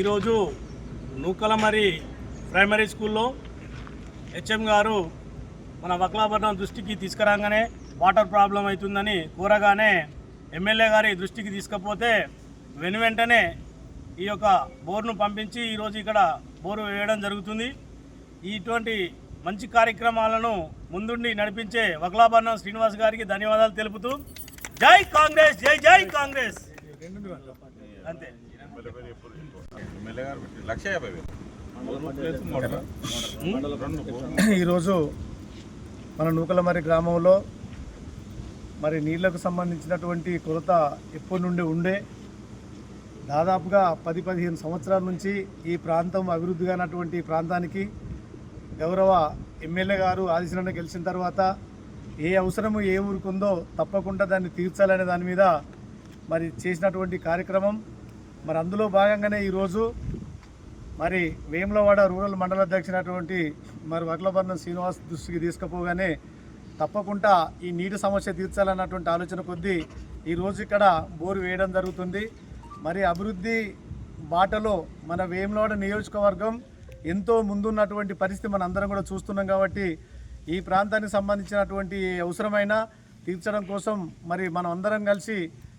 ఈరోజు నూకలమరి ప్రైమరీ స్కూల్లో హెచ్ఎం గారు మన వక్లాభరణం దృష్టికి తీసుకురాగానే వాటర్ ప్రాబ్లం అవుతుందని కోరగానే ఎమ్మెల్యే గారి దృష్టికి తీసుకపోతే వెను వెంటనే ఈ యొక్క బోర్ను పంపించి ఈరోజు ఇక్కడ బోరు వేయడం జరుగుతుంది. ఇటువంటి మంచి కార్యక్రమాలను ముందుండి నడిపించే వక్లాభరణం శ్రీనివాస్ గారికి ధన్యవాదాలు తెలుపుతూ జై కాంగ్రెస్ జై జై కాంగ్రెస్. అంతే. ఎమ్మెల్యే గారు పెట్టి లక్ష యాభై వేలు. రెండు ఈరోజు మన నూకలమరి గ్రామంలో మరి నీళ్ళకు సంబంధించినటువంటి కొరత ఎప్పటి నుండి ఉండే దాదాపుగా పది పదిహేను సంవత్సరాల నుంచి ఈ ప్రాంతం అభివృద్ధి కానటువంటి ప్రాంతానికి గౌరవ ఎమ్మెల్యే గారు ఆదిశనన్న గెలిచిన తర్వాత ఏ అవసరము ఏ ఊరికుందో తప్పకుండా దాన్ని తీర్చాలనే దాని మీద మరి చేసినటువంటి కార్యక్రమం మరి అందులో భాగంగానే ఈరోజు మరి వేములవాడ రూరల్ మండల అధ్యక్షునటువంటి మరి వక్లభరణం శ్రీనివాస్ దృష్టికి తీసుకుపోగానే తప్పకుండా ఈ నీటి సమస్య తీర్చాలన్నటువంటి ఆలోచన కొద్దీ ఈరోజు ఇక్కడ బోరు వేయడం జరుగుతుంది. మరి అభివృద్ధి బాటలో మన వేములవాడ నియోజకవర్గం ఎంతో ముందున్నటువంటి పరిస్థితి మనందరం కూడా చూస్తున్నాం కాబట్టి ఈ ప్రాంతానికి సంబంధించినటువంటి అవసరమైన తీర్చడం కోసం మరి మనం అందరం కలిసి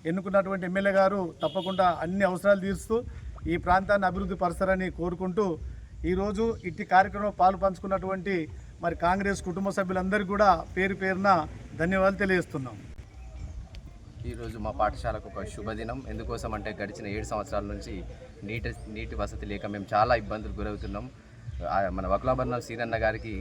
ఎన్నుకున్నటువంటి ఎమ్మెల్యే గారు తప్పకుండా అన్ని అవసరాలు తీరుస్తూ ఈ ప్రాంతాన్ని అభివృద్ధి పరుస్తారని కోరుకుంటూ ఈరోజు ఇట్టి కార్యక్రమంలో పాలు పంచుకున్నటువంటి మరి కాంగ్రెస్ కుటుంబ సభ్యులందరికీ కూడా పేరు పేరున ధన్యవాదాలు తెలియజేస్తున్నాం. ఈరోజు మా పాఠశాలకు ఒక శుభదినం. ఎందుకోసం అంటే గడిచిన ఏడు సంవత్సరాల నుంచి నీటి నీటి వసతి లేక మేము చాలా ఇబ్బందులు గురవుతున్నాం. మన వకులాభరణం సీనన్న గారికి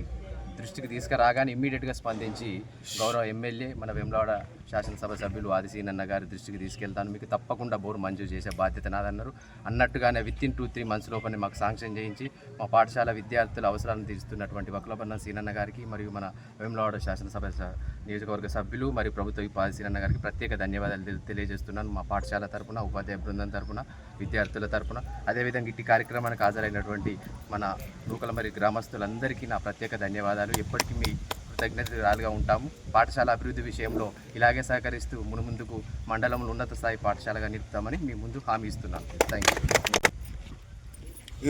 దృష్టికి తీసుకురాగానే ఇమ్మీడియట్గా స్పందించి గౌరవ ఎమ్మెల్యే మన వెమ్లవాడ శాసనసభ సభ్యులు ఆదిశీనన్న గారి దృష్టికి తీసుకెళ్తాను. మీకు తప్పకుండా బోరు మంజూరు చేసే బాధ్యత నాదన్నారు. అన్నట్టుగానే within two three months లోపలనే మాకు శాంక్షన్ చేయించి మా పాఠశాల విద్యార్థుల అవసరాలను తీరుస్తున్నటువంటి వక్లబన్న సీనన్న గారికి మరియు మన వెమ్లవాడ శాసనసభ స- నియోజకవర్గ సభ్యులు మరియు ప్రభుత్వ ఉపాధి సీనన్న గారికి ప్రత్యేక ధన్యవాదాలు తెలి- తెలియజేస్తున్నాను. మా పాఠశాల తరపున ఉపాధ్యాయ బృందం తరపున విద్యార్థుల తరపున అదేవిధంగా ఇట్టి కార్యక్రమానికి హాజరైనటువంటి మన నూకలమరి గ్రామస్తులందరికీ నా ప్రత్యేక ధన్యవాదాలు. ఎప్పటికీ మీ కృతజ్ఞతలుగా ఉంటాము. పాఠశాల అభివృద్ధి విషయంలో ఇలాగే సహకరిస్తూ మునుముందుకు మండలంలో ఉన్నత స్థాయి పాఠశాలగా నిలుపుతామని మీ ముందు హామీ ఇస్తున్నాను థ్యాంక్ యూ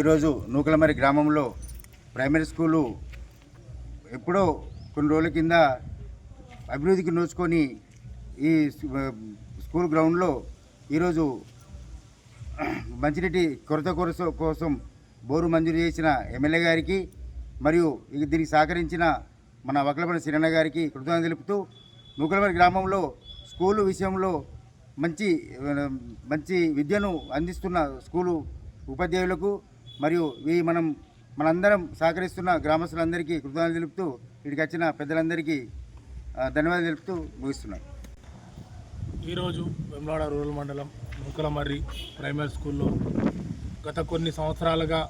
ఈరోజు నూకలమరి గ్రామంలో ప్రైమరీ స్కూలు ఎప్పుడో కొన్ని రోజుల కింద అభివృద్ధికి నోచుకొని ఈ స్కూల్ గ్రౌండ్లో ఈరోజు మంచినీటి కొరత కొరస కోసం బోరు మంజూరు చేసిన ఎమ్మెల్యే గారికి మరియు ఇక దీనికి సహకరించిన మన వకలపల్లి శ్రీరణ గారికి కృతజ్ఞతలు తెలుపుతూ నూకలమరి గ్రామంలో స్కూలు విషయంలో మంచి మంచి విద్యను అందిస్తున్న స్కూలు ఉపాధ్యాయులకు మరియు ఈ మనం మనందరం సహకరిస్తున్న గ్రామస్తులందరికీ కృతజ్ఞతలు తెలుపుతూ ఇక్కడికి వచ్చిన పెద్దలందరికీ ధన్యవాదాలు తెలుపుతూ ముగిస్తున్నాను. ఈరోజు వెమ్లాడ రూరల్ మండలం నూకలమర్రి ప్రైమరీ స్కూల్లో గత కొన్ని సంవత్సరాలుగా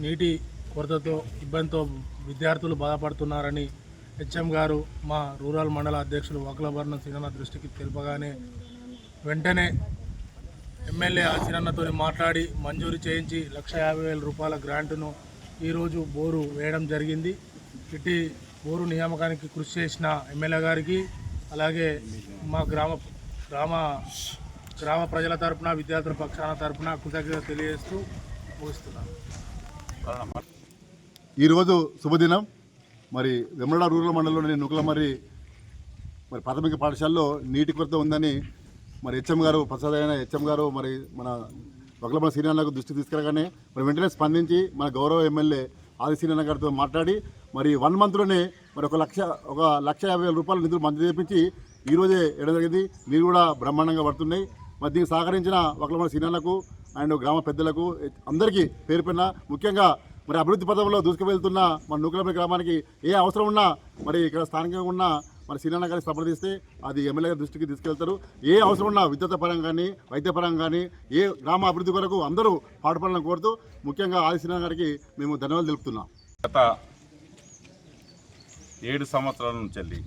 నీటి కొరతతో ఇబ్బందితో విద్యార్థులు బాధపడుతున్నారని హెచ్ఎం గారు మా రూరల్ మండల అధ్యక్షులు వకలభరణ సినన్న దృష్టికి తెలుపగానే వెంటనే ఎమ్మెల్యే ఆ సినన్నతో మాట్లాడి మంజూరు చేయించి లక్ష యాభై వేల రూపాయల గ్రాంటును ఈరోజు బోరు వేయడం జరిగింది. ఇట్టి బోరు నియామకానికి కృషి చేసిన ఎమ్మెల్యే గారికి అలాగే మా గ్రామ గ్రామ గ్రామ ప్రజల తరపున విద్యార్థుల పక్షాన తరపున కృతజ్ఞత తెలియజేస్తూ ముగిస్తున్నాను. ఈరోజు శుభదినం. మరి వెమ్మడ రూరల్ మండలంలోని నుకలమర్రి మరి ప్రాథమిక పాఠశాలలో నీటి కొరత ఉందని మరి హెచ్ఎం గారు ప్రసాద్ అయిన హెచ్ఎం గారు మరి మన ఒకలమల సీనియర్లకు దృష్టి తీసుకురాగానే మరి వెంటనే స్పందించి మన గౌరవ ఎమ్మెల్యే ఆది సీనియర్ గారితో మాట్లాడి మరి వన్ మంత్లోనే మరి ఒక లక్ష ఒక లక్ష యాభై వేల రూపాయల నిధులు మంజూరు చేపించి ఈరోజే ఇవ్వడం జరిగింది. నీరు కూడా బ్రహ్మాండంగా పడుతున్నాయి. మరి దీనికి సహకరించిన ఒకలమల సీనియర్లకు అండ్ గ్రామ పెద్దలకు అందరికీ పేరు ముఖ్యంగా మరి అభివృద్ధి పథంలో దూసుకువెళ్తున్న మన నూకలపల్లి గ్రామానికి ఏ అవసరం ఉన్నా మరి ఇక్కడ స్థానికంగా ఉన్న మన సీనన్న గారికి సంప్రదిస్తే అది ఎమ్మెల్యే దృష్టికి తీసుకెళ్తారు. ఏ అవసరం ఉన్నా విద్యుత్ పరంగా కానీ వైద్యపరంగా కానీ ఏ గ్రామ అభివృద్ధి కొరకు అందరూ పాటుపడాలని కోరుతూ ముఖ్యంగా ఆది సీనన్న గారికి మేము ధన్యవాదాలు తెలుపుతున్నాం. గత ఏడు సంవత్సరాల నుంచి వెళ్ళి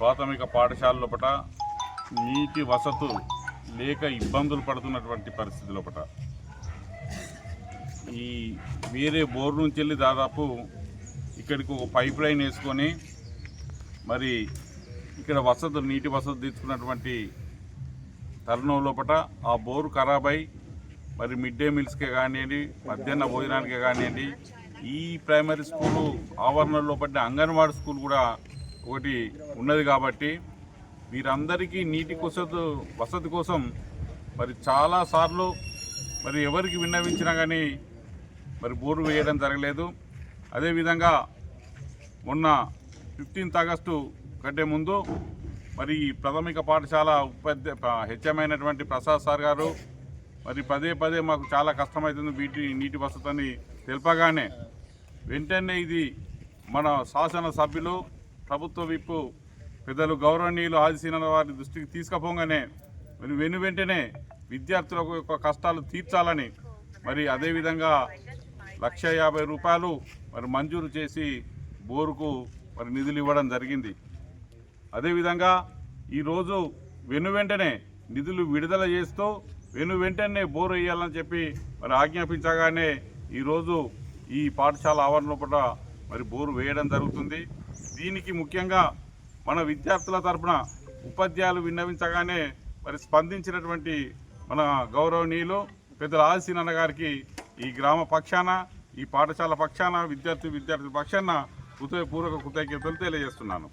ప్రాథమిక పాఠశాల లోపల నీటి వసతు లేక ఇబ్బందులు పడుతున్నటువంటి పరిస్థితి లోపల ఈ వేరే బోర్ నుంచి వెళ్ళి దాదాపు ఇక్కడికి ఒక పైప్ లైన్ వేసుకొని మరి ఇక్కడ వసతి నీటి వసతి తీసుకున్నటువంటి తరుణం లోపల ఆ బోరు ఖరాబ్ అయి మరి మిడ్ డే మీల్స్కే కానివ్వండి మధ్యాహ్న భోజనానికే కానివ్వండి ఈ ప్రైమరీ స్కూలు ఆవరణలో పడ్డ అంగన్వాడీ స్కూల్ కూడా ఒకటి ఉన్నది కాబట్టి వీరందరికీ నీటి వసతి వసతి కోసం మరి చాలాసార్లు మరి ఎవరికి విన్నవించినా కానీ మరి బోరు వేయడం జరగలేదు. అదేవిధంగా మొన్న ఫిఫ్టీన్త్ ఆగస్టు కంటే ముందు మరి ఈ ప్రాథమిక పాఠశాల ఉపాధ్యాయ హెచ్ఎమైనటువంటి ప్రసాద్ సార్ గారు మరి పదే పదే మాకు చాలా కష్టమవుతుంది వీటి నీటి వసతని తెలపగానే వెంటనే ఇది మన శాసన సభ్యులు ప్రభుత్వ విప్పు పెద్దలు గౌరవనీయులు ఆదిశీన వారి దృష్టికి తీసుకుపోగానే మరి వెను వెంటనే విద్యార్థులకు యొక్క కష్టాలు తీర్చాలని మరి అదేవిధంగా లక్ష యాభై రూపాయలు మరి మంజూరు చేసి బోరుకు మరి నిధులు ఇవ్వడం జరిగింది. అదేవిధంగా ఈరోజు వెను వెంటనే నిధులు విడుదల చేస్తూ వెను వెంటనే బోరు వేయాలని చెప్పి మరి ఆజ్ఞాపించగానే ఈరోజు ఈ పాఠశాల ఆవరణ పూట మరి బోరు వేయడం జరుగుతుంది. దీనికి ముఖ్యంగా మన విద్యార్థుల తరపున ఉపాధ్యాయులు విన్నవించగానే మరి స్పందించినటువంటి మన గౌరవనీయులు పెద్దల ఆదిశీనన్న గారికి ఈ గ్రామ పక్షాన ఈ పాఠశాల పక్షాన విద్యార్థి విద్యార్థి పక్షాన హృదయపూర్వక కృతజ్ఞతలు తెలియజేస్తున్నాను.